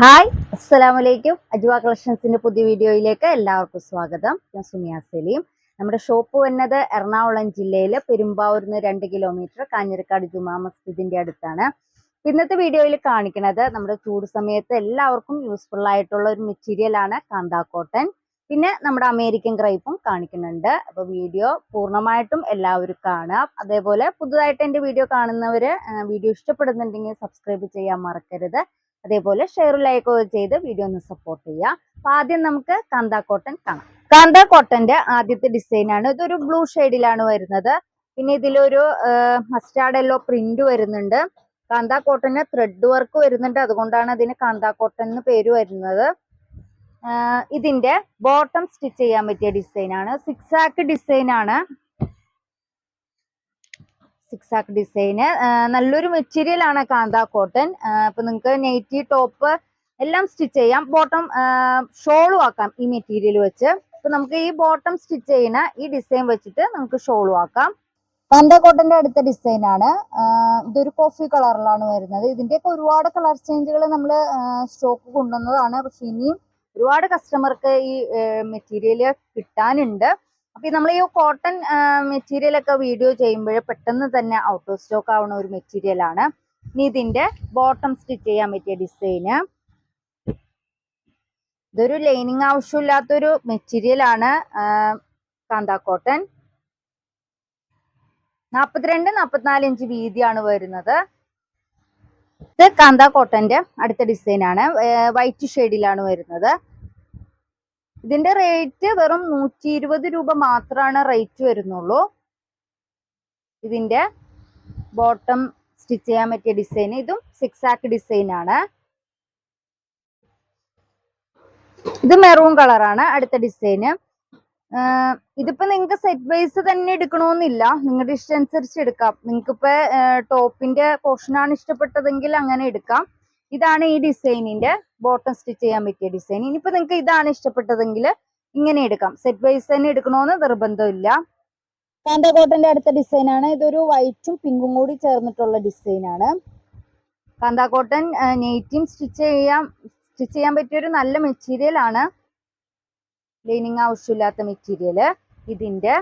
Hi അസ്സലാമലൈക്കും. അജ്വ കളക്ഷൻസിന്റെ പുതിയ വീഡിയോയിലേക്ക് എല്ലാവർക്കും സ്വാഗതം. ഞാൻ സുമിയ സലീം. നമ്മുടെ ഷോപ്പ് വന്നത് എറണാകുളം ജില്ലയിലെ പെരുമ്പാവൂരിൽ നിന്ന് രണ്ട് കിലോമീറ്റർ കാഞ്ഞിരക്കാട് ജുമാ മസ്ജിദിന്റെ അടുത്താണ്. ഇന്നത്തെ വീഡിയോയിൽ കാണിക്കുന്നത് നമ്മുടെ ചൂട് സമയത്ത് എല്ലാവർക്കും യൂസ്ഫുൾ ആയിട്ടുള്ള ഒരു മെറ്റീരിയൽ ആണ് കാന്താ കോട്ടൺ പിന്നെ നമ്മുടെ അമേരിക്കൻ ക്രൈപ്പും കാണിക്കുന്നുണ്ട്. അപ്പൊ വീഡിയോ പൂർണമായിട്ടും എല്ലാവരും കാണാം അതേപോലെ പുതുതായിട്ട് എന്റെ വീഡിയോ കാണുന്നവര് വീഡിയോ ഇഷ്ടപ്പെടുന്നുണ്ടെങ്കിൽ സബ്സ്ക്രൈബ് ചെയ്യാൻ മറക്കരുത്. അതേപോലെ ഷെയർ ലൈക്ക് ചെയ്ത് വീഡിയോ ഒന്ന് സപ്പോർട്ട് ചെയ്യുക. അപ്പൊ ആദ്യം നമുക്ക് കാന്ത കോട്ടൺ കാണാം. കാന്ത കോട്ടന്റെ ആദ്യത്തെ ഡിസൈൻ ആണ്. ഇതൊരു ബ്ലൂ ഷെയ്ഡിലാണ് വരുന്നത്. പിന്നെ ഇതിലൊരു മസ്റ്റാർഡ് എല്ലോ പ്രിന്റ് വരുന്നുണ്ട്. കാന്ത കോട്ടന് ത്രെഡ് വർക്ക് വരുന്നുണ്ട്. അതുകൊണ്ടാണ് അതിന് കാന്ത കോട്ടൺ എന്ന് പേര് വരുന്നത്. ഇതിന്റെ ബോട്ടം സ്റ്റിച്ച് ചെയ്യാൻ പറ്റിയ ഡിസൈൻ ആണ്. സിക്സ് ആക്ക് ഡിസൈൻ ആണ്. സിക്സ് ആക്ക് ഡിസൈന് നല്ലൊരു മെറ്റീരിയൽ ആണ് കാന്ത കോട്ടൺ അപ്പൊ നിങ്ങൾക്ക് നെയ്റ്റി ടോപ്പ് എല്ലാം സ്റ്റിച്ച് ചെയ്യാം. ബോട്ടം ഷോളും ആക്കാം ഈ മെറ്റീരിയൽ വെച്ച്. അപ്പൊ നമുക്ക് ഈ ബോട്ടം സ്റ്റിച്ച് ചെയ്യുന്ന ഈ ഡിസൈൻ വെച്ചിട്ട് നമുക്ക് ഷോളും ആക്കാം. കാന്ത കോട്ടന്റെ അടുത്ത ഡിസൈൻ ആണ്. ഇതൊരു കോഫി കളറിലാണ് വരുന്നത്. ഇതിന്റെയൊക്കെ ഒരുപാട് കളർ ചേഞ്ചുകൾ നമ്മൾ സ്റ്റോക്ക് കൊണ്ടുവന്നതാണ്. പക്ഷെ ഇനിയും ഒരുപാട് കസ്റ്റമർക്ക് ഈ മെറ്റീരിയൽ കിട്ടാനുണ്ട്. അപ്പൊ നമ്മൾ ഈ കോട്ടൺ മെറ്റീരിയൽ ഒക്കെ വീഡിയോ ചെയ്യുമ്പോൾ പെട്ടെന്ന് തന്നെ ഔട്ട് ഓഫ് സ്റ്റോക്ക് ആവുന്ന ഒരു മെറ്റീരിയൽ ആണ്. ഇനി ഇതിന്റെ ബോട്ടം സ്റ്റിച്ച് ചെയ്യാൻ പറ്റിയ ഡിസൈന് ഇതൊരു ലൈനിങ് ആവശ്യമില്ലാത്തൊരു മെറ്റീരിയൽ ആണ് കാന്താ കോട്ടൺ നാൽപ്പത്തിരണ്ട് നാൽപ്പത്തിനാല് ഇഞ്ച് വീതിയാണ് വരുന്നത്. ഇത് കാന്താ കോട്ടന്റെ അടുത്ത ഡിസൈൻ ആണ്. വൈറ്റ് ഷെയ്ഡിലാണ് വരുന്നത്. ഇതിന്റെ റേറ്റ് വെറും നൂറ്റി ഇരുപത് രൂപ മാത്രമാണ് റേറ്റ് വരുന്നുള്ളൂ. ഇതിന്റെ ബോട്ടം സ്റ്റിച്ച് ചെയ്യാൻ പറ്റിയ ഡിസൈൻ ഇതും സിക്സ് ആക്ക് ഡിസൈൻ ആണ്. ഇത് മെറൂൺ കളറാണ് അടുത്ത ഡിസൈന് ഇതിപ്പോ നിങ്ങൾക്ക് സെറ്റ് വൈസ് തന്നെ എടുക്കണമെന്നില്ല നിങ്ങളുടെ ഇഷ്ടം അനുസരിച്ച് എടുക്കാം നിങ്ങൾക്ക് ഇപ്പൊ ടോപ്പിന്റെ ആണ് ഇഷ്ടപ്പെട്ടതെങ്കിൽ അങ്ങനെ എടുക്കാം. ഇതാണ് ഈ ഡിസൈനിന്റെ ബോട്ടം സ്റ്റിച്ച് ചെയ്യാൻ പറ്റിയ ഡിസൈൻ. ഇനിയിപ്പോ നിങ്ങൾക്ക് ഇതാണ് ഇഷ്ടപ്പെട്ടതെങ്കിൽ ഇങ്ങനെ എടുക്കാം. സെറ്റ് വൈസ് തന്നെ എടുക്കണമെന്ന് നിർബന്ധമില്ല. കാന്ത കോട്ടന്റെ അടുത്ത ഡിസൈൻ ആണ്. ഇതൊരു വൈറ്റും പിങ്കും കൂടി ചേർന്നിട്ടുള്ള ഡിസൈൻ ആണ്. കാന്ത കോട്ടൺ നെയ്റ്റിയും സ്റ്റിച്ച് ചെയ്യാൻ സ്റ്റിച്ച് ചെയ്യാൻ പറ്റിയ ഒരു നല്ല മെറ്റീരിയൽ ആണ്. ലൈനിങ് ആവശ്യമില്ലാത്ത മെറ്റീരിയൽ ഇതിന്റെ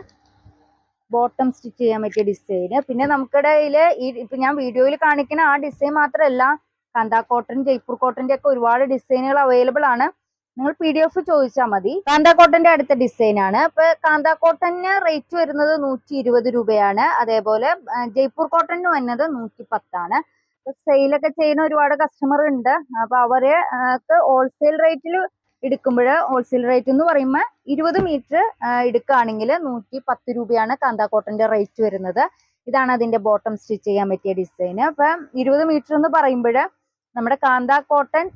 ബോട്ടം സ്റ്റിച്ച് ചെയ്യാൻ പറ്റിയ ഡിസൈന് പിന്നെ നമുക്കിടയിൽ ഈ ഇപ്പൊ ഞാൻ വീഡിയോയിൽ കാണിക്കുന്ന ആ ഡിസൈൻ മാത്രമല്ല കാന്താ കോട്ടൺ ജയ്പൂർ കോട്ടന്റെ ഒക്കെ ഒരുപാട് ഡിസൈനുകൾ അവൈലബിൾ ആണ്. നിങ്ങൾ പി ഡി എഫ് ചോദിച്ചാൽ മതി. കാന്താ കോട്ടന്റെ അടുത്ത ഡിസൈൻ ആണ്. ഇപ്പൊ കാന്താ കോട്ടന് റേറ്റ് വരുന്നത് നൂറ്റി ഇരുപത് രൂപയാണ്. അതേപോലെ ജയ്പൂർ കോട്ടന് വരുന്നത് നൂറ്റി പത്താണ് സെയിലൊക്കെ ചെയ്യുന്ന ഒരുപാട് കസ്റ്റമർ ഉണ്ട്. അപ്പൊ അവരെ ഹോൾസെയിൽ റേറ്റിൽ എടുക്കുമ്പോൾ ഹോൾസെയിൽ റേറ്റ് എന്ന് പറയുമ്പോൾ ഇരുപത് മീറ്റർ എടുക്കുകയാണെങ്കിൽ നൂറ്റി പത്ത് രൂപയാണ് കാന്താ കോട്ടന്റെ റേറ്റ് വരുന്നത്. ഇതാണ് അതിന്റെ ബോട്ടം സ്റ്റിച്ച് ചെയ്യാൻ പറ്റിയ ഡിസൈൻ അപ്പം ഇരുപത് മീറ്റർ എന്ന് പറയുമ്പോൾ നമ്മുടെ കാന്താ കോട്ടൺ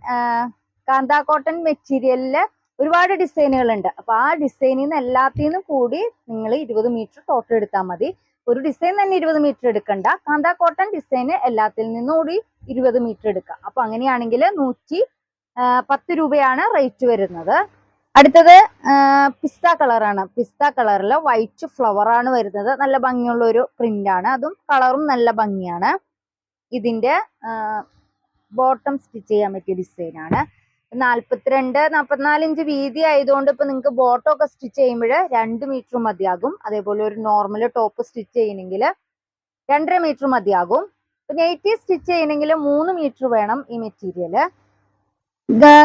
കാന്താ കോട്ടൺ മെറ്റീരിയലിൽ ഒരുപാട് ഡിസൈനുകൾ ഉണ്ട് അപ്പൊ ആ ഡിസൈനിൽ നിന്ന് എല്ലാത്തിൽ നിന്നും കൂടി നിങ്ങൾ ഇരുപത് മീറ്റർ ടോട്ടൽ എടുത്താൽ മതി. ഒരു ഡിസൈൻ തന്നെ ഇരുപത് മീറ്റർ എടുക്കണ്ട. കാന്താ കോട്ടൺ ഡിസൈന് എല്ലാത്തിൽ നിന്നും കൂടി ഇരുപത് മീറ്റർ എടുക്കുക അപ്പൊ അങ്ങനെയാണെങ്കിൽ നൂറ്റി പത്ത് രൂപയാണ് റേറ്റ് വരുന്നത്. അടുത്തത് പിസ്ത കളറാണ് പിസ്ത കളറിൽ വൈറ്റ് ഫ്ലവർ ആണ് വരുന്നത്. നല്ല ഭംഗിയുള്ള ഒരു പ്രിന്റ് ആണ്. അതും കളറും നല്ല ഭംഗിയാണ്. ഇതിന്റെ ബോട്ടം സ്റ്റിച്ച് ചെയ്യാൻ പറ്റിയ ഡിസൈൻ ആണ്. നാല്പത്തിരണ്ട് നാൽപ്പത്തിനാല് ഇഞ്ച് വീതി ആയതുകൊണ്ട് ഇപ്പൊ നിങ്ങൾക്ക് ബോട്ടം ഒക്കെ സ്റ്റിച്ച് ചെയ്യുമ്പോൾ രണ്ട് മീറ്റർ മതിയാകും. അതേപോലെ ഒരു നോർമൽ ടോപ്പ് സ്റ്റിച്ച് ചെയ്യണമെങ്കിൽ രണ്ടര മീറ്റർ മതിയാകും. നെയ്റ്റി സ്റ്റിച്ച് ചെയ്യണമെങ്കിൽ മൂന്ന് മീറ്റർ വേണം ഈ മെറ്റീരിയൽ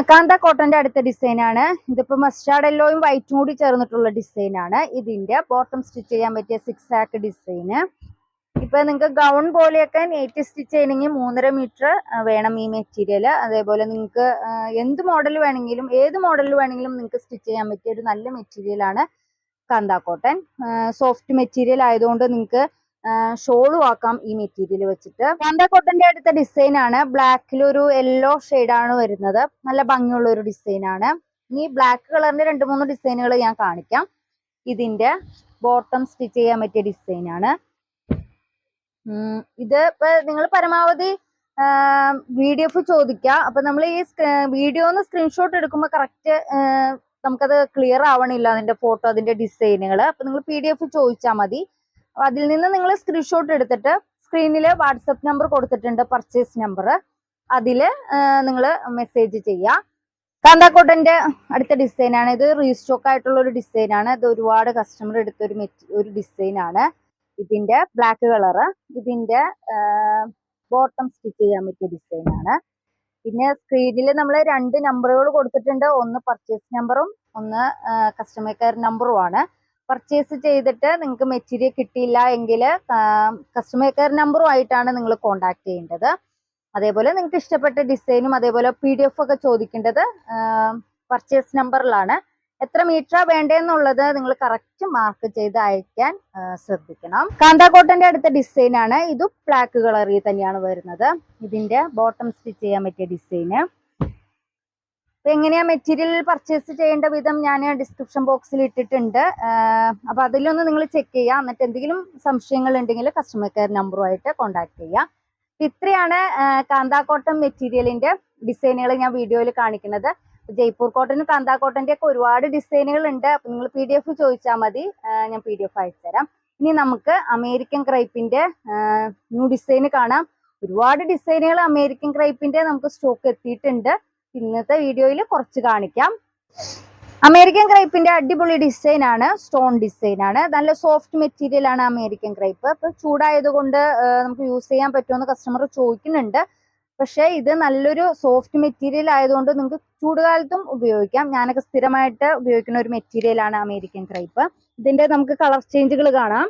കാന്ത കോട്ടന്റെ അടുത്ത ഡിസൈൻ ആണ്. ഇതിപ്പോ മസ്റ്റാർഡ് എല്ലോയും വൈറ്റും കൂടി ചേർന്നിട്ടുള്ള ഡിസൈൻ ആണ്. ഇതിന്റെ ബോട്ടം സ്റ്റിച്ച് ചെയ്യാൻ പറ്റിയ സിക്സ് ആക്ക് ഡിസൈന് ഇപ്പൊ നിങ്ങൾക്ക് ഗൗൺ പോലെയൊക്കെ നെയ്റ്റ് സ്റ്റിച്ച് ചെയ്യണമെങ്കിൽ മൂന്നര മീറ്റർ വേണം ഈ മെറ്റീരിയൽ അതേപോലെ നിങ്ങൾക്ക് എന്ത് മോഡൽ വേണമെങ്കിലും ഏത് മോഡൽ വേണമെങ്കിലും നിങ്ങൾക്ക് സ്റ്റിച്ച് ചെയ്യാൻ പറ്റിയ ഒരു നല്ല മെറ്റീരിയൽ ആണ് കാന്താക്കോട്ടൻ സോഫ്റ്റ് മെറ്റീരിയൽ ആയതുകൊണ്ട് നിങ്ങൾക്ക് ഷോളും ആക്കാം ഈ മെറ്റീരിയൽ വെച്ചിട്ട്. കാന്താക്കോട്ടന്റെ കോട്ടന്റെ അടുത്ത ഡിസൈൻ ആണ്. ബ്ലാക്കിൽ ഒരു യെല്ലോ ആണ് വരുന്നത്. നല്ല ഭംഗിയുള്ള ഒരു ഡിസൈൻ ആണ്. ഇനി ബ്ലാക്ക് കളറിന്റെ രണ്ട് മൂന്ന് ഡിസൈനുകൾ ഞാൻ കാണിക്കാം. ഇതിന്റെ ബോട്ടം സ്റ്റിച്ച് ചെയ്യാൻ പറ്റിയ ഡിസൈൻ ആണ്. ഇത് ഇപ്പൊ നിങ്ങൾ പരമാവധി വി ഡി എഫ് ചോദിക്കുക അപ്പൊ നമ്മൾ ഈ വീഡിയോന്ന് സ്ക്രീൻഷോട്ട് എടുക്കുമ്പോൾ കറക്റ്റ് നമുക്കത് ക്ലിയർ ആവണില്ല അതിന്റെ ഫോട്ടോ അതിന്റെ ഡിസൈനുകൾ അപ്പൊ നിങ്ങൾ പി ഡി എഫ് ചോദിച്ചാൽ മതി അതിൽ നിന്ന് നിങ്ങൾ സ്ക്രീൻഷോട്ട് എടുത്തിട്ട് സ്ക്രീനിൽ വാട്സപ്പ് നമ്പർ കൊടുത്തിട്ടുണ്ട് പർച്ചേസ് നമ്പർ അതിൽ നിങ്ങൾ മെസ്സേജ് ചെയ്യുക കാന്താക്കോട്ടന്റെ അടുത്ത ഡിസൈനാണ് ഇത് റീസ്റ്റോക്ക് ആയിട്ടുള്ള ഒരു ഡിസൈനാണ് ഇത് ഒരുപാട് കസ്റ്റമർ എടുത്ത ഒരു ഒരു ഡിസൈനാണ് ഇതിന്റെ ബ്ലാക്ക് കളറ് ഇതിന്റെ ബോട്ടം സ്റ്റിച്ച് ചെയ്യാൻ പറ്റിയ ഡിസൈൻ ആണ്. പിന്നെ സ്ക്രീനിൽ നമ്മൾ രണ്ട് നമ്പറുകൾ കൊടുത്തിട്ടുണ്ട്. ഒന്ന് പർച്ചേസ് നമ്പറും ഒന്ന് കസ്റ്റമർ കെയർ നമ്പറും ആണ്. പർച്ചേസ് ചെയ്തിട്ട് നിങ്ങൾക്ക് മെറ്റീരിയൽ കിട്ടിയില്ല എങ്കിൽ കസ്റ്റമർ കെയർ നമ്പറുമായിട്ടാണ് നിങ്ങൾ കോണ്ടാക്ട് ചെയ്യേണ്ടത്. അതേപോലെ നിങ്ങൾക്ക് ഇഷ്ടപ്പെട്ട ഡിസൈനും അതേപോലെ പി ഡി എഫ് ഒക്കെ ചോദിക്കേണ്ടത് പർച്ചേസ് നമ്പറിലാണ് എത്ര മീറ്ററാ വേണ്ടതെന്നുള്ളത് നിങ്ങൾ കറക്റ്റ് മാർക്ക് ചെയ്ത് അയക്കാൻ ശ്രദ്ധിക്കണം. കാന്താക്കോട്ടന്റെ അടുത്ത ഡിസൈൻ ആണ്. ഇതും ബ്ലാക്ക് കളറിൽ തന്നെയാണ് വരുന്നത്. ഇതിന്റെ ബോട്ടം സ്റ്റിച്ച് ചെയ്യാൻ പറ്റിയ ഡിസൈന് അപ്പൊ എങ്ങനെയാ മെറ്റീരിയൽ പർച്ചേസ് ചെയ്യേണ്ട വിധം ഞാൻ ഡിസ്ക്രിപ്ഷൻ ബോക്സിൽ ഇട്ടിട്ടുണ്ട്. അപ്പൊ അതിലൊന്ന് നിങ്ങൾ ചെക്ക് ചെയ്യുക. എന്നിട്ട് എന്തെങ്കിലും സംശയങ്ങൾ ഉണ്ടെങ്കിൽ കസ്റ്റമർ കെയർ നമ്പറുമായിട്ട് കോൺടാക്ട് ചെയ്യുക. ഇത്രയാണ് കാന്താക്കോട്ടം മെറ്റീരിയലിന്റെ ഡിസൈനുകൾ ഞാൻ വീഡിയോയിൽ കാണിക്കുന്നത്. ജയ്പൂർ കോട്ടനും കാന്താ കോട്ടന്റെ ഒക്കെ ഒരുപാട് ഡിസൈനുകൾ ഉണ്ട് അപ്പൊ നിങ്ങൾ പി ഡി എഫ് ചോദിച്ചാൽ മതി. ഞാൻ പി ഡി എഫ് അയച്ചുതരാം ഇനി നമുക്ക് അമേരിക്കൻ ക്രൈപ്പിന്റെ ന്യൂ ഡിസൈൻ കാണാം. ഒരുപാട് ഡിസൈനുകൾ അമേരിക്കൻ ക്രൈപ്പിന്റെ നമുക്ക് സ്റ്റോക്ക് എത്തിയിട്ടുണ്ട്. ഇന്നത്തെ വീഡിയോയിൽ കുറച്ച് കാണിക്കാം. അമേരിക്കൻ ക്രൈപ്പിന്റെ അടിപൊളി ഡിസൈൻ ആണ്. സ്റ്റോൺ ഡിസൈൻ ആണ്. നല്ല സോഫ്റ്റ് മെറ്റീരിയൽ ആണ് അമേരിക്കൻ ക്രൈപ്പ് ഇപ്പൊ ചൂടായതുകൊണ്ട് കൊണ്ട് നമുക്ക് യൂസ് ചെയ്യാൻ പറ്റുമെന്ന് കസ്റ്റമർ ചോദിക്കുന്നുണ്ട്. പക്ഷേ ഇത് നല്ലൊരു സോഫ്റ്റ് മെറ്റീരിയൽ ആയതുകൊണ്ട് നിങ്ങൾക്ക് ചൂടുകാലത്തും ഉപയോഗിക്കാം. ഞാനൊക്കെ സ്ഥിരമായിട്ട് ഉപയോഗിക്കുന്ന ഒരു മെറ്റീരിയൽ ആണ് അമേരിക്കൻ ക്രൈപ്പ് ഇതിന്റെ നമുക്ക് കളർ ചേഞ്ചുകൾ കാണാം.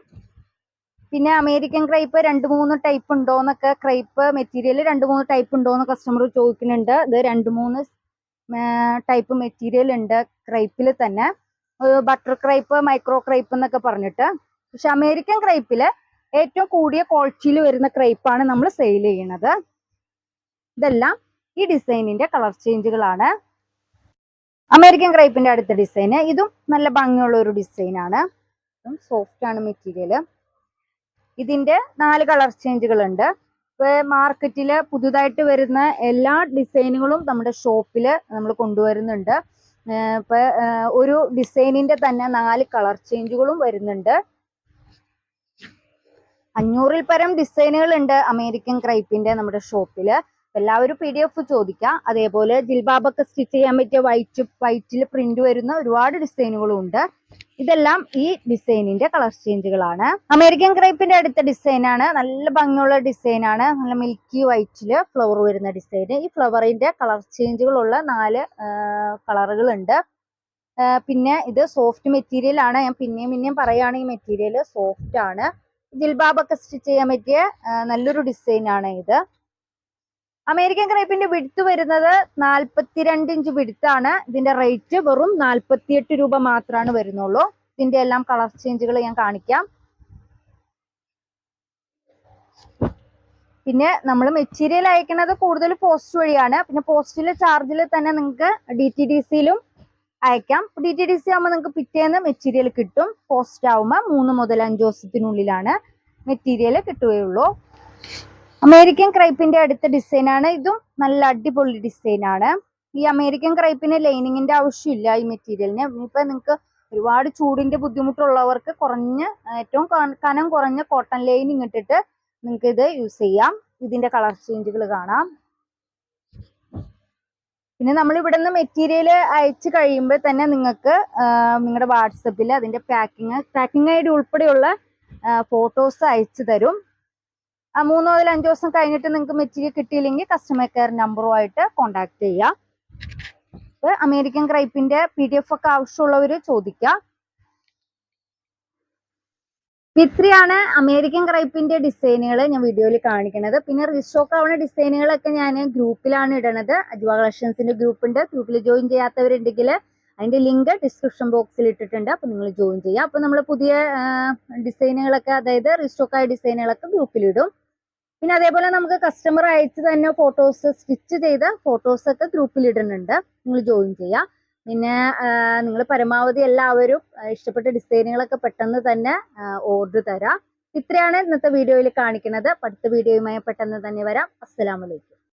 പിന്നെ അമേരിക്കൻ ക്രൈപ്പ് രണ്ട് മൂന്ന് ടൈപ്പ് ഉണ്ടോ എന്നൊക്കെ ക്രൈപ്പ് മെറ്റീരിയൽ രണ്ട് മൂന്ന് ടൈപ്പ് ഉണ്ടോ എന്ന് കസ്റ്റമർ ചോദിക്കുന്നുണ്ട്. ഇത് രണ്ട് മൂന്ന് ടൈപ്പ് മെറ്റീരിയൽ ഉണ്ട് ക്രൈപ്പിൽ തന്നെ. ബട്ടർ ക്രൈപ്പ് മൈക്രോ ക്രൈപ്പ് എന്നൊക്കെ പറഞ്ഞിട്ട്. പക്ഷെ അമേരിക്കൻ ക്രൈപ്പിൽ ഏറ്റവും കൂടിയ ക്വാളിറ്റിയിൽ വരുന്ന ക്രൈപ്പാണ് നമ്മൾ സെയിൽ ചെയ്യുന്നത്. ഇതെല്ലാം ഈ ഡിസൈനിന്റെ കളർ ചേഞ്ചുകളാണ്. അമേരിക്കൻ ക്രൈപ്പിന്റെ അടുത്ത ഡിസൈന് ഇതും നല്ല ഭംഗിയുള്ള ഒരു ഡിസൈനാണ് ആണ്. സോഫ്റ്റ് ആണ് മെറ്റീരിയൽ ഇതിന്റെ നാല് കളർ ചേഞ്ചുകൾ ഉണ്ട്. മാർക്കറ്റിൽ പുതുതായിട്ട് വരുന്ന എല്ലാ ഡിസൈനുകളും നമ്മുടെ ഷോപ്പിൽ നമ്മൾ കൊണ്ടുവരുന്നുണ്ട്. ഇപ്പൊ ഒരു ഡിസൈനിന്റെ തന്നെ നാല് കളർ ചേഞ്ചുകളും വരുന്നുണ്ട്. അഞ്ഞൂറിൽ പരം ഡിസൈനുകൾ ഉണ്ട് അമേരിക്കൻ ക്രൈപ്പിന്റെ നമ്മുടെ ഷോപ്പിൽ എല്ലാവരും പി ഡി എഫ് ചോദിക്കാം. അതേപോലെ ജിൽബാബൊക്കെ സ്റ്റിച്ച് ചെയ്യാൻ പറ്റിയ വൈറ്റ് വൈറ്റിൽ പ്രിന്റ് വരുന്ന ഒരുപാട് ഡിസൈനുകളും ഉണ്ട് ഇതെല്ലാം ഈ ഡിസൈനിന്റെ കളർ ചേഞ്ചുകളാണ് അമേരിക്കൻ ക്രൈപ്പിന്റെ അടുത്ത ഡിസൈനാണ് നല്ല ഭംഗിയുള്ള ഡിസൈനാണ് നല്ല മിൽക്കി വൈറ്റിൽ ഫ്ലവർ വരുന്ന ഡിസൈൻ ഈ ഫ്ലവറിന്റെ കളർ ചേഞ്ചുകളുള്ള നാല് കളറുകൾ ഉണ്ട്. പിന്നെ ഇത് സോഫ്റ്റ് മെറ്റീരിയൽ ആണ്. ഞാൻ പിന്നെയും പിന്നെയും പറയുകയാണ് ഈ മെറ്റീരിയൽ സോഫ്റ്റ് ആണ്. ജിൽബാബൊക്കെ സ്റ്റിച്ച് ചെയ്യാൻ പറ്റിയ നല്ലൊരു ഡിസൈനാണ് ഇത്. അമേരിക്കൻ ക്രൈപ്പിന്റെ വിടുത്ത് വരുന്നത് നാൽപ്പത്തിരണ്ട് ഇഞ്ച് വിടുത്താണ്. ഇതിന്റെ റേറ്റ് വെറും നാൽപ്പത്തിയെട്ട് രൂപ മാത്രമാണ് വരുന്നുള്ളൂ. ഇതിന്റെ എല്ലാം കളർ ചേഞ്ചുകൾ ഞാൻ കാണിക്കാം. പിന്നെ നമ്മൾ മെറ്റീരിയൽ അയക്കുന്നത് കൂടുതൽ പോസ്റ്റ് വഴിയാണ്. പിന്നെ പോസ്റ്റിലെ ചാർജിൽ തന്നെ നിങ്ങൾക്ക് ഡി ടി ഡി സിയിലും അയക്കാം. ഡി ടി ഡി സി ആകുമ്പോൾ നിങ്ങൾക്ക് പിറ്റേന്ന് മെറ്റീരിയൽ കിട്ടും. പോസ്റ്റ് ആവുമ്പോൾ മൂന്ന് മുതൽ അഞ്ച് ദിവസത്തിനുള്ളിലാണ് മെറ്റീരിയൽ കിട്ടുകയുള്ളൂ. അമേരിക്കൻ ക്രൈപ്പിന്റെ അടുത്ത ഡിസൈൻ ആണ്. ഇതും നല്ല അടിപൊളി ഡിസൈൻ ആണ്. ഈ അമേരിക്കൻ ക്രൈപ്പിന് ലൈനിങ്ങിന്റെ ആവശ്യമില്ല ഈ മെറ്റീരിയലിന് ഇപ്പൊ നിങ്ങൾക്ക് ഒരുപാട് ചൂടിന്റെ ബുദ്ധിമുട്ടുള്ളവർക്ക് കുറഞ്ഞ ഏറ്റവും കനം കുറഞ്ഞ കോട്ടൺ ലൈനിങ് ഇട്ടിട്ട് നിങ്ങൾക്ക് ഇത് യൂസ് ചെയ്യാം. ഇതിന്റെ കളർ ചേഞ്ചുകൾ കാണാം. പിന്നെ നമ്മൾ ഇവിടെ നിന്ന് മെറ്റീരിയൽ അയച്ചു കഴിയുമ്പോൾ തന്നെ നിങ്ങൾക്ക് നിങ്ങളുടെ വാട്സപ്പിൽ അതിന്റെ പാക്കിങ് പാക്കിംഗ് ഐ ഡി ഉൾപ്പെടെയുള്ള ഫോട്ടോസ് അയച്ചു തരും. മൂന്നോ മുതൽ അഞ്ചോ ദിവസം കഴിഞ്ഞിട്ട് നിങ്ങൾക്ക് മെറ്റീരിയൽ കിട്ടിയില്ലെങ്കിൽ കസ്റ്റമർ കെയർ നമ്പറുമായിട്ട് കോണ്ടാക്ട് ചെയ്യുക അമേരിക്കൻ ക്രൈപ്പിന്റെ പി ഡി എഫ് ഒക്കെ ആവശ്യമുള്ളവർ ചോദിക്കാം. ഇത്രയാണ് അമേരിക്കൻ ക്രൈപ്പിന്റെ ഡിസൈനുകൾ ഞാൻ വീഡിയോയിൽ കാണിക്കുന്നത് പിന്നെ റീസ്റ്റോക്ക് ആവുന്ന ഡിസൈനുകളൊക്കെ ഞാൻ ഗ്രൂപ്പിലാണ് ഇടണത്. അജുവ കളക്ഷൻസിന്റെ ഗ്രൂപ്പ് ഉണ്ട്. ഗ്രൂപ്പിൽ ജോയിൻ ചെയ്യാത്തവരുണ്ടെങ്കിൽ അതിന്റെ ലിങ്ക് ഡിസ്ക്രിപ്ഷൻ ബോക്സിൽ ഇട്ടിട്ടുണ്ട്. അപ്പൊ നിങ്ങൾ ജോയിൻ ചെയ്യുക അപ്പൊ നമ്മൾ പുതിയ ഡിസൈനുകളൊക്കെ അതായത് റീസ്റ്റോക്ക് ആയ ഡിസൈനുകളൊക്കെ ഗ്രൂപ്പിലിടും പിന്നെ അതേപോലെ നമുക്ക് കസ്റ്റമർ അയച്ചു തന്നെ ഫോട്ടോസ് സ്റ്റിച്ച് ചെയ്ത ഫോട്ടോസ് ഒക്കെ ഗ്രൂപ്പിൽ ഇടുന്നുണ്ട്. നിങ്ങൾ ജോയിൻ ചെയ്യുക പിന്നെ നിങ്ങൾ പരമാവധി എല്ലാവരും ഇഷ്ടപ്പെട്ട ഡിസൈനുകളൊക്കെ പെട്ടെന്ന് തന്നെ ഓർഡർ തരാം. ഇത്രയാണ് ഇന്നത്തെ വീഡിയോയിൽ കാണിക്കുന്നത്. അടുത്ത വീഡിയോയുമായി പെട്ടെന്ന് തന്നെ വരാം. അസ്സലാമലൈക്കും